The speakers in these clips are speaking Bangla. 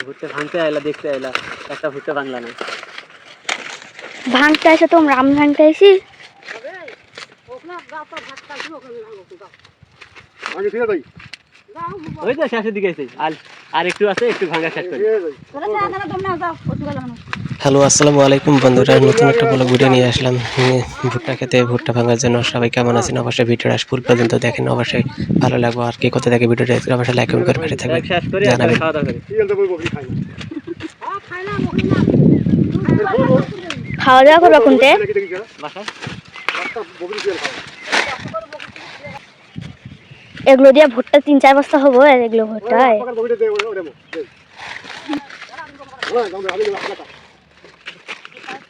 ভুট্টা ভাঙতে আইলা দেখতে আইলা একটা ভুট্টা ভাঙলা না। ভাঙতে আসে তোমরা আমি ভাঙতে আসি আগে ফিরে যাই ওই তো শেষের দিকে আর আর একটু আছে একটু ভাঙা শেষ করি। ফিরে যাই হ্যালো আসসালামু আলাইকুম বন্ধুরা। নতুন একটা বড় ভিডিও নিয়ে আসলাম। ভুট্টা খেতে ভুট্টা ভাঙার জন্য সবাই কেমন আছেন? অবশ্যই ভিডিওটা ফুল পর্যন্ত দেখেন। অবশ্যই ভালো লাগবে। আর কে কোথা থেকে ভিডিওটা দেখতে অবশ্যই লাইক কমেন্ট করে পাঠিয়ে থাকবেন। জানাবেন। খাওয়া দাওয়া করি। কি গেল বই বকরি খাই না খাওয়া দাওয়া করবা কোনতে? এগুলো দিয়ে ভুট্টা তিন চার বস্তা হব আর এগুলো ভুট্টায়।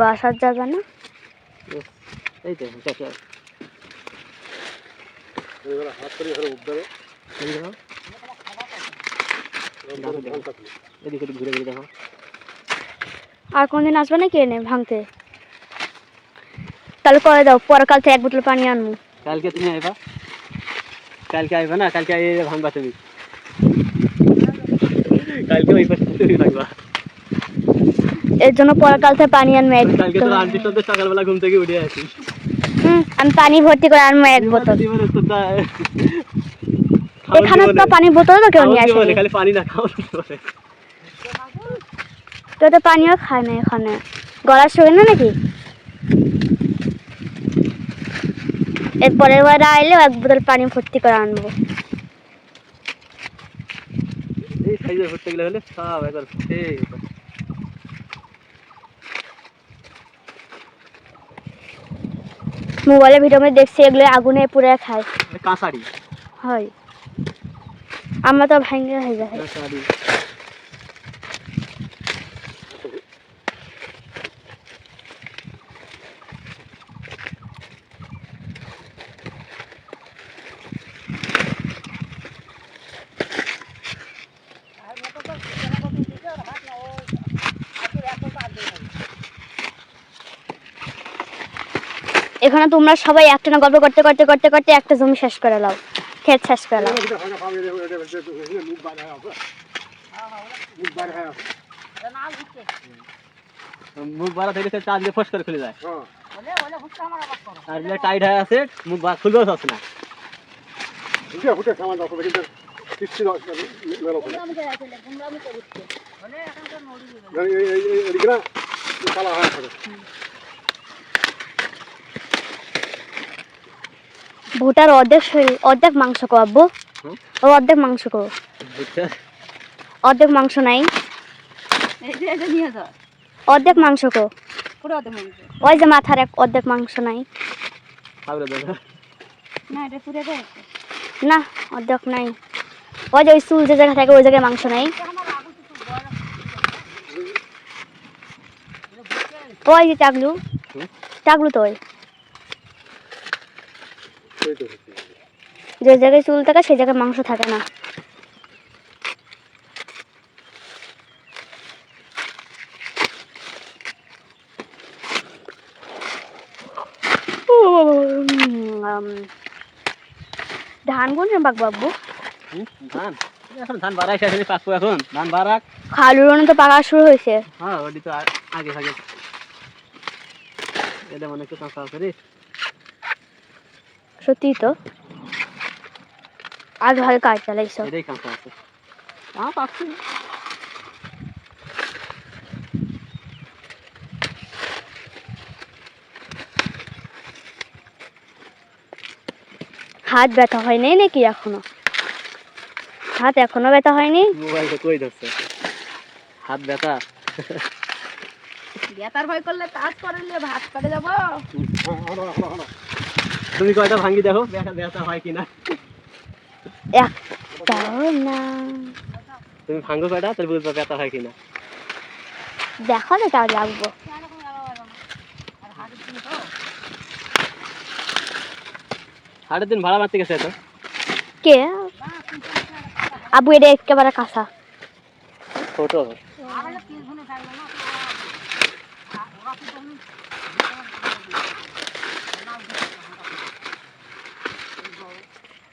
বাসার জায়গা না? এই তো হাত করে এদিকে ঘুরে ঘুরে দেখো। আর কোনদিন আসবে নাকি এনে ভাঙতে? তাহলে করে দাও পরে কাল থেকে এক বোতল পানি আনব। কালকে তুমি আইবা। কালকে আইবা না? কালকে আই ভাঙবা তুমি। কালকে ওই পাশে তুমি ভাঙবা এর জন্য পরে কাল থেকে পানি আনব কালকে তো বোতল। আন্টির সাথে সকালবেলা ঘুম থেকে উঠে আসি আমি পানি ভর্তি করে আনব এক বোতল। এখানে তো পানি বোতল তো কেউ নিয়ে আসে খালি পানি না জীবনে। তো তো পানিও খায় না এখানে। গলার শুকে না নাকি? এরপরের বার আইলে এক বোতল পানি ভর্তি করে আনব এই সাইজের ভুট্টা গুলো হলে সব একবার ঠিক মোবাইলে ভিডিও মধ্যে দেখছি এগুলো আগুনে পুরে খায়। কাঁসারি। হয়। আমরা তো ভাঙ্গে হয়ে যায় এখানে তোমরা সবাই একটা না গল্প করতে করতে করতে করতে একটা জমি শেষ করে লাও ক্ষেত শেষ করে এটা মুখ হয় হয় বাড়া থেকে চা দিয়ে ফস করে খুলে যায়। হ্যাঁ। আর যে টাইট হয়ে আছে মুখ বা খুলবেও যাচ্ছে না। বুঝে ফুটে সামান দাও কিন্তু কিচ্ছু দাও মেলো করে এই এই এই এদিকে না কালা হয় থাকে ভুটার অর্ধেক শরীর অর্ধেক মাংস কো আব্বু। ও অর্ধেক মাংস কো অর্ধেক মাংস নাই। অর্ধেক মাংস কো ওই যে মাথার এক অর্ধেক মাংস নাই। না অর্ধেক নাই। ওই যে ওই চুল যে জায়গা থাকে ওই জায়গায় মাংস নাই। ওই যে টাকলু। হুম? টাকলু তো ওই। যে জায়গায় চুল থাকে সেই জায়গায় মাংস থাকে না। ধান কোন বাক বাবু ধান। এখন ধান বাড়াই শেষ হয়নি পাকবো এখন। ধান বাড়াক। খালুর তো পাকা শুরু হয়েছে। হ্যাঁ ওটি তো আগে ভাগে এটা মনে কাঁচা আছে রে। সত্যি তো? আজ ভালো কাজ চালাইছ। এটাই কাঁচা আছে। পাকছে হাত ব্যথা হয়নি নাকি এখনও? হাত এখনও ব্যথা হয়নি? মোবাইলটা কই ধরছে হাত ব্যথা? গেতার ভয় করলে কাজ করে নিয়ে ভাত করে যাব। তুমি কয়টা ভাঙ্গি দেখো? ব্যথা ব্যথা হয় কিনা? একটাও না। তুমি ভাঙ্গো কয়টা? তাহলে বুঝবা ব্যথা হয় কিনা। দেখো না তাও লাগবো। সাড়ে দিন ভাড়া মারতে গেছে তো কে? আবু এটা একেবারে কাঁচা। ছোট।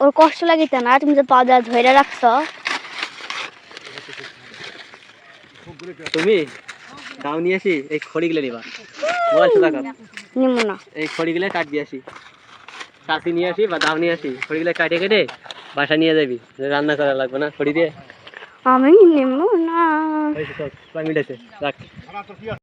ওর কষ্ট লাগিতে না তুমি যে পা দেওয়া ধরে রাখছো। তুমি দাও নিয়ে আসি এই খড়িগুলো নিবা। মোবাইল সোজা কর নিম না। এই খড়িগুলো কাট দিয়ে আসি। কাটি নিয়ে আসি বা দাও নিয়ে আসি খড়িগুলো কাটে কেটে বাসা নিয়ে যাবি। রান্না করা লাগবে না খড়ি দিয়ে। আমি নিম না। আছে রাখ। তো?